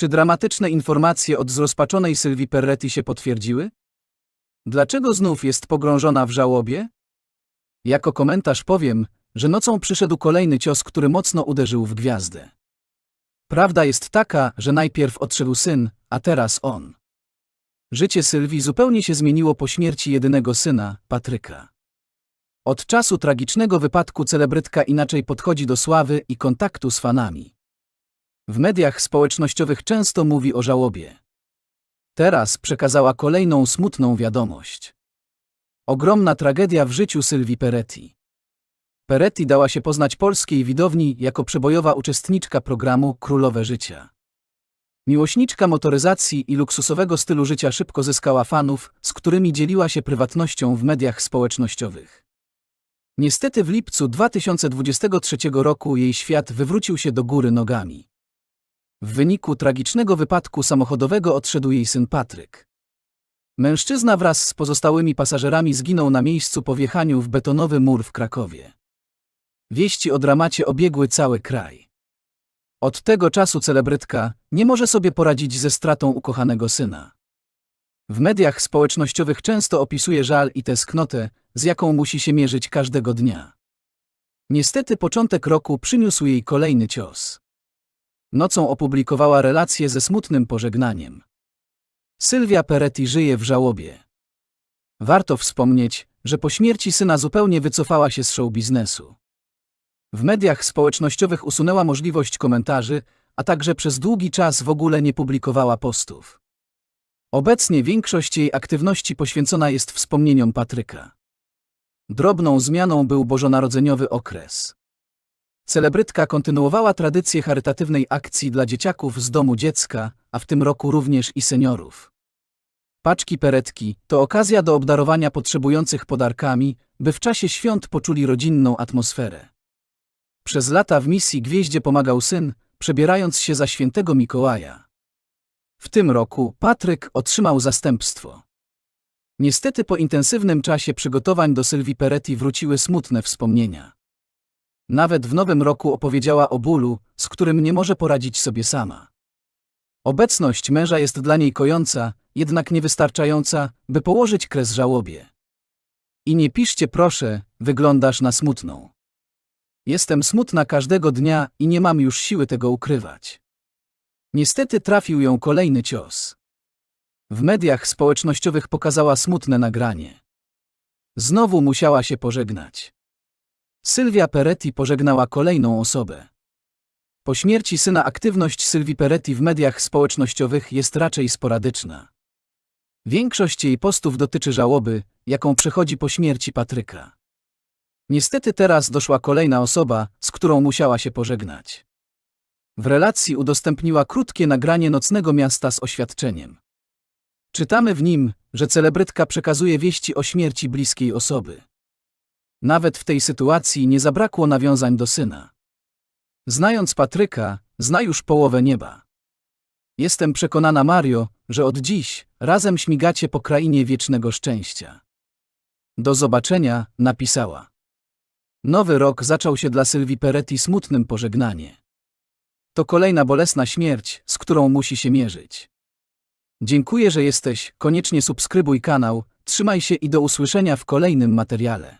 Czy dramatyczne informacje od zrozpaczonej Sylwii Perretti się potwierdziły? Dlaczego znów jest pogrążona w żałobie? Jako komentarz powiem, że nocą przyszedł kolejny cios, który mocno uderzył w gwiazdę. Prawda jest taka, że najpierw odszedł syn, a teraz on. Życie Sylwii zupełnie się zmieniło po śmierci jedynego syna, Patryka. Od czasu tragicznego wypadku celebrytka inaczej podchodzi do sławy i kontaktu z fanami. W mediach społecznościowych często mówi o żałobie. Teraz przekazała kolejną smutną wiadomość. Ogromna tragedia w życiu Sylwii Peretti. Peretti dała się poznać polskiej widowni jako przebojowa uczestniczka programu Królowe Życia. Miłośniczka motoryzacji i luksusowego stylu życia szybko zyskała fanów, z którymi dzieliła się prywatnością w mediach społecznościowych. Niestety w lipcu 2023 roku jej świat wywrócił się do góry nogami. W wyniku tragicznego wypadku samochodowego odszedł jej syn Patryk. Mężczyzna wraz z pozostałymi pasażerami zginął na miejscu po wjechaniu w betonowy mur w Krakowie. Wieści o dramacie obiegły cały kraj. Od tego czasu celebrytka nie może sobie poradzić ze stratą ukochanego syna. W mediach społecznościowych często opisuje żal i tęsknotę, z jaką musi się mierzyć każdego dnia. Niestety początek roku przyniósł jej kolejny cios. Nocą opublikowała relację ze smutnym pożegnaniem. Sylwia Peretti żyje w żałobie. Warto wspomnieć, że po śmierci syna zupełnie wycofała się z show biznesu. W mediach społecznościowych usunęła możliwość komentarzy, a także przez długi czas w ogóle nie publikowała postów. Obecnie większość jej aktywności poświęcona jest wspomnieniom Patryka. Drobną zmianą był bożonarodzeniowy okres. Celebrytka kontynuowała tradycję charytatywnej akcji dla dzieciaków z domu dziecka, a w tym roku również i seniorów. Paczki peretki to okazja do obdarowania potrzebujących podarkami, by w czasie świąt poczuli rodzinną atmosferę. Przez lata w misji Gwieździe pomagał syn, przebierając się za świętego Mikołaja. W tym roku Patryk otrzymał zastępstwo. Niestety po intensywnym czasie przygotowań do Sylwii Peretti wróciły smutne wspomnienia. Nawet w nowym roku opowiedziała o bólu, z którym nie może poradzić sobie sama. Obecność męża jest dla niej kojąca, jednak niewystarczająca, by położyć kres żałobie. I nie piszcie proszę, wyglądasz na smutną. Jestem smutna każdego dnia i nie mam już siły tego ukrywać. Niestety trafił ją kolejny cios. W mediach społecznościowych pokazała smutne nagranie. Znowu musiała się pożegnać. Sylwia Peretti pożegnała kolejną osobę. Po śmierci syna aktywność Sylwii Peretti w mediach społecznościowych jest raczej sporadyczna. Większość jej postów dotyczy żałoby, jaką przechodzi po śmierci Patryka. Niestety teraz doszła kolejna osoba, z którą musiała się pożegnać. W relacji udostępniła krótkie nagranie nocnego miasta z oświadczeniem. Czytamy w nim, że celebrytka przekazuje wieści o śmierci bliskiej osoby. Nawet w tej sytuacji nie zabrakło nawiązań do syna. Znając Patryka, zna już połowę nieba. Jestem przekonana, Mario, że od dziś razem śmigacie po krainie wiecznego szczęścia. Do zobaczenia, napisała. Nowy rok zaczął się dla Sylwii Peretti smutnym pożegnanie. To kolejna bolesna śmierć, z którą musi się mierzyć. Dziękuję, że jesteś, koniecznie subskrybuj kanał, trzymaj się i do usłyszenia w kolejnym materiale.